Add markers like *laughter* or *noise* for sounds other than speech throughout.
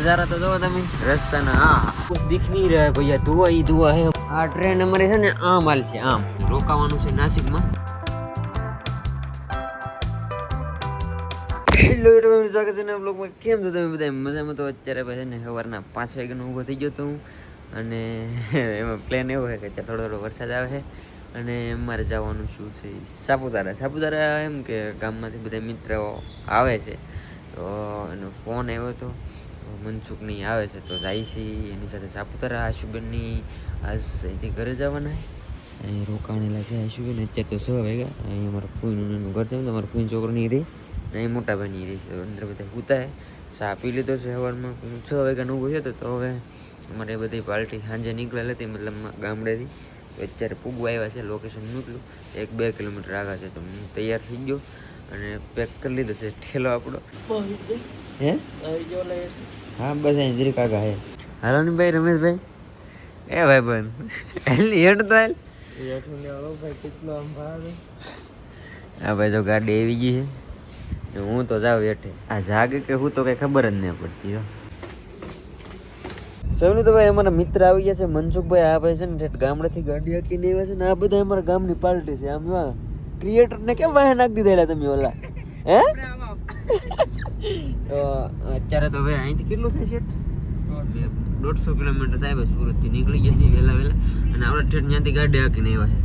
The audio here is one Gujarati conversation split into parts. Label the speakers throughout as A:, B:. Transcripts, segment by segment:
A: નજારા તો જોવો તમે. રસ્તાના આ કુછ દીખ નહીં રહે ભૈયા, ધુઆ ઈ ધુઆ હે. આ ટ્રેન અમારે છે ને આમ હાલ છે, આમ. રોકાવાનું છે નાસિકમાં. હેલો એટલે મેં સ્વાગત છે બ્લોગમાં કેમ છો તમે બધા મજામાં તો અત્યારે પછી ને, સવારના પાંચ વાગ્યાનો ઊભો થઈ ગયો તો અને *laughs* એમાં પ્લેન એવો છે કે ત્યાં થોડો થોડો વરસાદ આવે છે. અને મારે જવાનું શું છે સાપુતારા. સાપુતારા એમ કે ગામમાંથી બધા મિત્રો આવે છે. તો એનો ફોન આવ્યો હતો મનસુખની આવે છે તો જાય છે. એની સાથે સાપુતારા આશુબેનની આજ અહીંથી ઘરે જવાના અહીં રોકાણેલા છે આશુબેન અત્યારે તો છ વાગ્યા. અહીં અમારા ફૂઈનું એનું ઘર છે. ને અમારા ફૂઈન છોકરોની રહી અને અહીં મોટા ભાઈની રહી છે. અંદર બધા ઉતા ચા પી લીધો છે સવારમાં. છ વાગ્યાનું ઊભું છે તો હવે અમારે બધી પાર્ટી સાંજે નીકળેલી હતી. મતલબ ગામડેથી. તો અત્યારે પૂગવા આવ્યા છે. લોકેશન મોકલું એક બે કિલોમીટર આગળ છે. તો હું તૈયાર થઈ ગયો. અને પેક કરી લીધો છે. ઠેલો આપણો. હે? હા બસ અહીં જરીક આગળ હે. હાલો ને ભાઈ રમેશભાઈ? એ ભાઈ બન હેડ તો હાલ. હા ભાઈ જો ગાડી આવી ગઈ છે. હું તો જાઉં હેઠે. આ જાગે કે હું તો કઈ ખબર જ નહીં પડતી હો. સૌની તો ભાઈ અમારા મિત્ર આવી ગયા છે મનસુખભાઈ. આ ભાઈ છે ને ગામડેથી ગાડી હાકીને આવ્યા છે ને આ બધા અમારા ગામની પાર્ટી છે. આમ જો ક્રિએટર ને કેમ વાહે નાખી દીધેલા તમે ઓલા? હે? *laughs* *laughs* અત્યારે તો હવે અહીંથી કેટલું થાય છે દોઢસો કિલોમીટર થાય બસ સુરતથી નીકળી છીએ વહેલા વહેલા. અને આપણે ઠેઠ ત્યાંથી ગાડી હાકીને આવ્યા છે.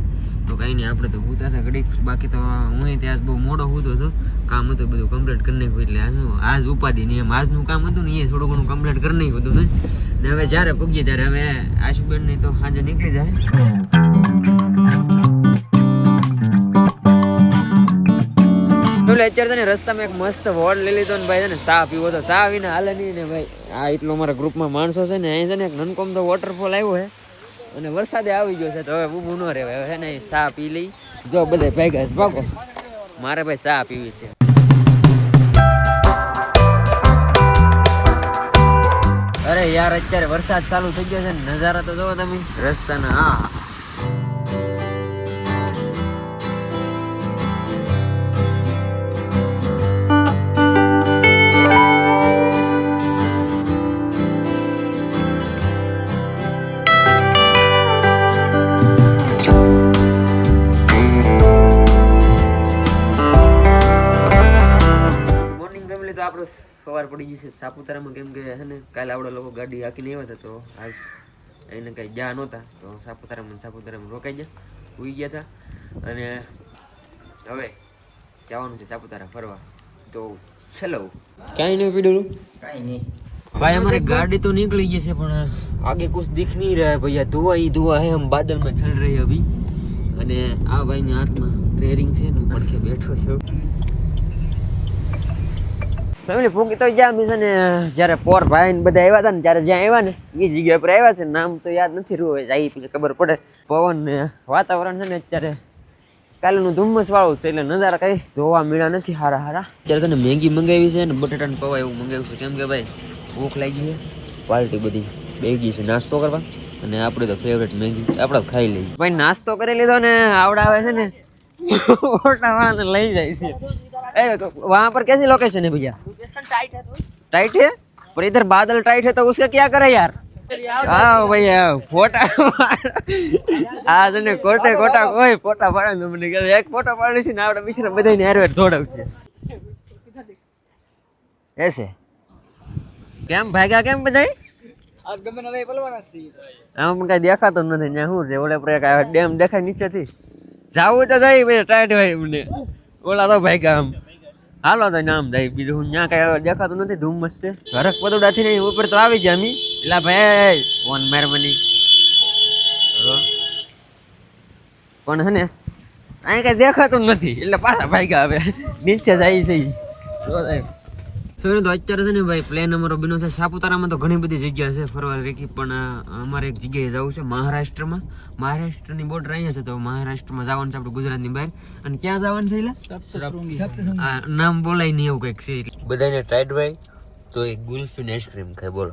A: તો કાંઈ નહીં, આપણે તો ગુતા હતા ઘડીક. બાકી તો હું ત્યાં બહુ મોડો હોતો હતો. કામ હતું બધું કમ્પ્લીટ કરી નાખ્યું એટલે આજનું આજ ઉપાધિ નહીં. એમ આજનું કામ હતું ને એ થોડું ઘણું કમ્પ્લીટ કરી નાખ્યું હતું ને. હવે જ્યારે પૂગીએ ત્યારે હવે આશુબેનની તો સાંજે નીકળી જાય. એટલે અત્યારે ને, રસ્તામાં એક મસ્ત વોર્ડ લઈ લીધો ભાઈ છે ને, ચા પીવો તો ચા વિના હાલે નહીં ને ભાઈ. આ એટલો અમારા ગ્રુપમાં માણસો છે ને, અહીં છે ને એક નનકોમ તો વોટરફોલ આવ્યો છે. અને વરસાદે આવી ગયો છે, તો હવે ઊભું ન રહેવાય. હવે ને, ચા પી લઈ. જો બધે ભેગા ભાગો. મારે ભાઈ ચા પીવી છે. અરે યાર, અત્યારે વરસાદ ચાલુ થઈ ગયો છે ને, નજારા તો જોવો તમે. રસ્તાના, હા. આપણે સવાર પડી ગઈ છે. સાપુતારામાં કેમ કે છે ને કાલે આપણે લોકો ગાડી હાકીને આવ્યા હતા તો આજ એને કંઈ ગયા નહોતા. તો સાપુતારામાં સાપુતારામાં રોકાઈ ગયા ઉઈ ગયા હતા. અને હવે જવાનું છે સાપુતારા ફરવા. તો ચલો. કાંઈ નહીં પીડેલું.
B: કાંઈ નહીં.
A: ભાઈ અમારે ગાડી તો નીકળી ગઈ છે પણ આગે કુછ દીખ નહીં રહ્યા ભૈયા. ધોવા ઈ ધોવા હે હમ બાદલમાં ચડ રહી અભી. અને આ ભાઈના હાથમાં ટ્રેરિંગ છે ને પડખે બેઠો છે. ફેમિલી ફૂંકી તો જ્યાં મીસ ને, જ્યારે પોર ભાઈ ને બધા આવ્યા હતા ને, ત્યારે જ્યાં આવ્યા ને એ જગ્યા પર આવ્યા છે. નામ તો યાદ નથી રહ્યું જાય પછી ખબર પડે. પવન ને વાતાવરણ છે ને અત્યારે કાલનું ધુમ્મસ વાળું છે, એટલે નજારા કઈ જોવા મળ્યા નથી હારા હારા. અત્યારે તને મેગી મંગાવી છે ને, બટેટા ને પવા એવું મંગાવ્યું છે. કેમ કે ભાઈ, ભૂખ લાગી છે. પાર્ટી બધી બેગી છે. નાસ્તો કરવા. અને આપણે તો ફેવરેટ મેગી આપણે ખાઈ લઈએ. ભાઈ, નાસ્તો કરી લીધો ને, આવડાવે છે ને. ઓટા વાળાને લઈ જાય છે ए वहाँ पर कैसी लोकेशन है भैया टाइट है पर इधर बादल टाइट है तो उसका क्या करे यार હા ભૈયા ફોટા આ છે ને કોટે કોટા કોઈ ફોટા પાડે તો મને કહે એક ફોટો પાડે છે ને આપણે બિચારા બધાને હારવેર દોડાવશે એસે કેમ ભાગ્યા કેમ બધાય
B: આજ ગમે ના રહી પલવાના છીએ
A: આમ પણ કઈ દેખાતું જ નથી ત્યાં શું છે ઓલે પર એક ડેમ દેખાય નીચેથી જાવું તો થઈ મેં ટાઈટ હોય મને ઓલા તો ભાઈ આમ. હાલો તો નામ જાય બીજું ત્યાં કઈ દેખાતું નથી ધુમ્મસ છે ઘરક પદોડાથી નહીં, ઉપર તો આવી ગયા મી એટલે ભાઈ, ફોન મહેરબાની પણ હે ને અહીં કઈ દેખાતું નથી. એટલે પાછા ગયા હવે. નીચે જાય છે ઈ. એને તો તો અત્યારે છે ને ભાઈ પ્લેન અમારો બન્યો છે. સાપુતારામાં તો ઘણી બધી જગ્યા છે ફરવા રેખી પણ અમારે એક જગ્યાએ જવું છે મહારાષ્ટ્રમાં. મહારાષ્ટ્રની બોર્ડર અહીંયા છે તો મહારાષ્ટ્રમાં જવાનું છે આપણે ગુજરાતની બહાર. અને ક્યાં જવાનું છે એટલે આ નામ બોલાય નહીં એવું કંઈક છે. બધાને ટાઈટ ભાઈ તો એક ગુલ્ફી આઈસ્ક્રીમ ખાય બોલો.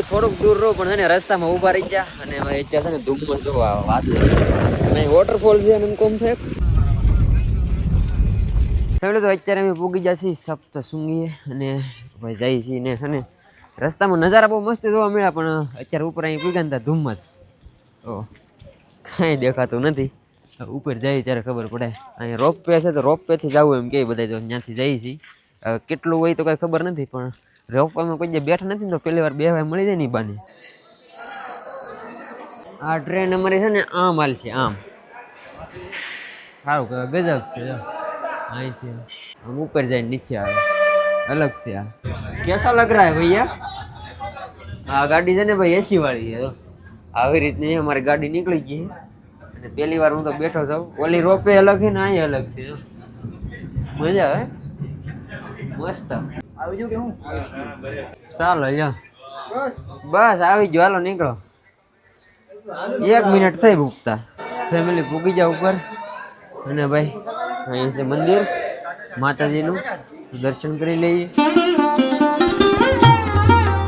C: believe
A: થોડુંક દૂર રહો, પણ એને રસ્તામાં ઊભા રહી ગયા અને અત્યારે છે ને ધુમ્મસ જો વાત નહીં વોટરફોલ છે અને કોમ છે. એટલે તો અત્યારે અમે પૂગી ગયા છીએ સપ્ત શૃંગીએ અને ભાઈ જઈએ છીએ ને છે રસ્તામાં નજારા બહુ મસ્ત જોવા મળ્યા, પણ અત્યારે ઉપર અહીં પૂગ્યા ને ધુમ્મસ. ઓ કાંઈ દેખાતું નથી. ઉપર જઈએ ત્યારે ખબર પડે. અહીંયા રોપ વે છે, તો રોપ વેથી જવું એમ કે બધા જો ત્યાંથી જઈએ છીએ. કેટલું હોય તો કાંઈ ખબર નથી, પણ રોપ વેમાં કોઈ જે બેઠા નથી તો પહેલી વાર બે વાર મળી જાય ને બાને. આ ટ્રેન અમારી છે ને આમ હાલ છે આમ. સારું કે ગજબ છે અહીંથી આમ ઉપર જાય નીચે આવે. અલગ છે આ. કેસા લગ રહા હે ભૈયા? આ ગાડી છે ને ભાઈ એસી વાળી છે આવી રીતની અમારી ગાડી નીકળી ગઈ અને પહેલી વાર હું તો બેઠો છું. ઓલી રોપે અલગ છે ને અહીં અલગ છે મજા આવે? મસ્ત.
B: આવજો કે હું?
A: ચાલો લ્યો.
B: બસ.
A: બસ આવી ગયો હાલો નીકળો. એક મિનિટ થઈ ભૂખતા. ફેમિલી પૂગી જાવ ઉપર. અને ભાઈ અહીંયા છે મંદિર. માતાજીનું. દર્શન કરી લઈએ.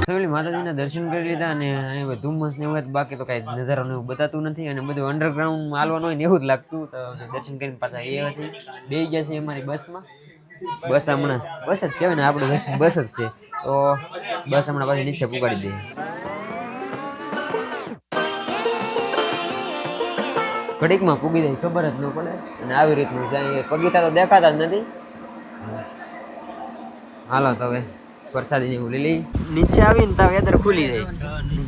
A: ફેમિલી માતાજીના દર્શન કરી લીધા અને અહીંયા ધુમ્મસ ને એવું બાકી તો કાંઈ નજારો ને એવું બતાતું નથી. અને બધું અંડરગ્રાઉન્ડ હાલવાનું હોય ને એવું જ લાગતું. તો દર્શન કરીને પાછા એ છે બે ગયા છે અમારી બસમાં. બસ હમણાં. બસ જ કહેવાય ને, આપણે બસ જ છે. તો બસ હમણાં પાછી નીચે પુગાડી દઈએ. ઘડીકમાં પૂગી જાય, ખબર જ ન પડે. અને આવી રીતનું છે પગીતા તો દેખાતા જ નથી. હાલો, તો હવે વરસાદી લીલી. નીચે આવીને તો વેધર ખુલી જાય.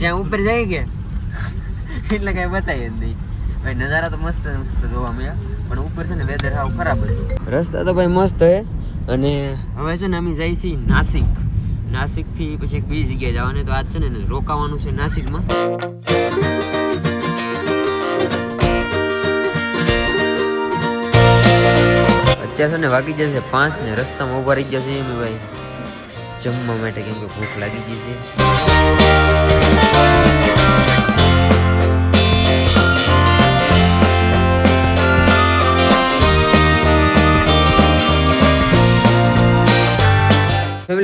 A: જ્યાં ઉપર જાય કે, એટલે કઈ બતાવી જ નહીં. ભાઈ, નજારા તો મસ્ત મસ્ત જોવા મળ્યા. પણ ઉપર છે ને વેધર આવું ખરાબ હતું રસ્તા તો ભાઈ મસ્ત હે અને હવે છે ને અમે જઈએ છીએ નાસિક. નાસિકથી પછી એક બીજી જગ્યાએ જવાની તો આજ છે ને રોકાવાનું છે નાસિકમાં. અત્યારે છે ને વાગી જશે પાંચ ને રસ્તામાં ઊભા રહી જશે એમ ભાઈ. જમવા માટે કેમ કે ભૂખ લાગી ગઈ છે.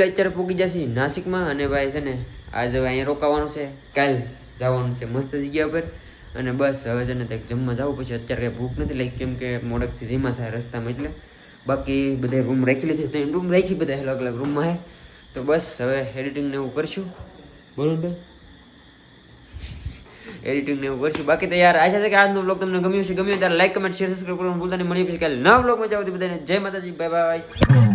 A: ફેમિલી અત્યારે પૂગી જશે નાસિકમાં અને ભાઈ છે ને, આજે અહીંયા રોકાવાનું છે, કાલ જવાનું છે મસ્ત જગ્યા પર. અને બસ હવે છે ને કંઈક જમવા જવું પછી અત્યારે કંઈ ભૂખ નથી લાગી, કેમ કે મોડકથી જીમા થાય રસ્તામાં એટલે. બાકી બધા રૂમ રાખી લીધી ત્રણ રૂમ રાખી બધા અલગ અલગ રૂમમાં હે તો બસ હવે એડિટિંગ ને એવું કરશું. બોલો ને એડિટિંગ ને એવું કરશું. બાકી તો યાર, આશા છે કે આજનો બ્લોગ તમને ગમ્યું છે ગમ્યું ત્યારે લાઈક કમેન્ટ શેર સબસ્ક્રાઈબ કરવાનું ભૂલતા નહીં. મળી પછી કાલે નવા બ્લોગમાં જાવ બધાને જય માતાજી બાય બાય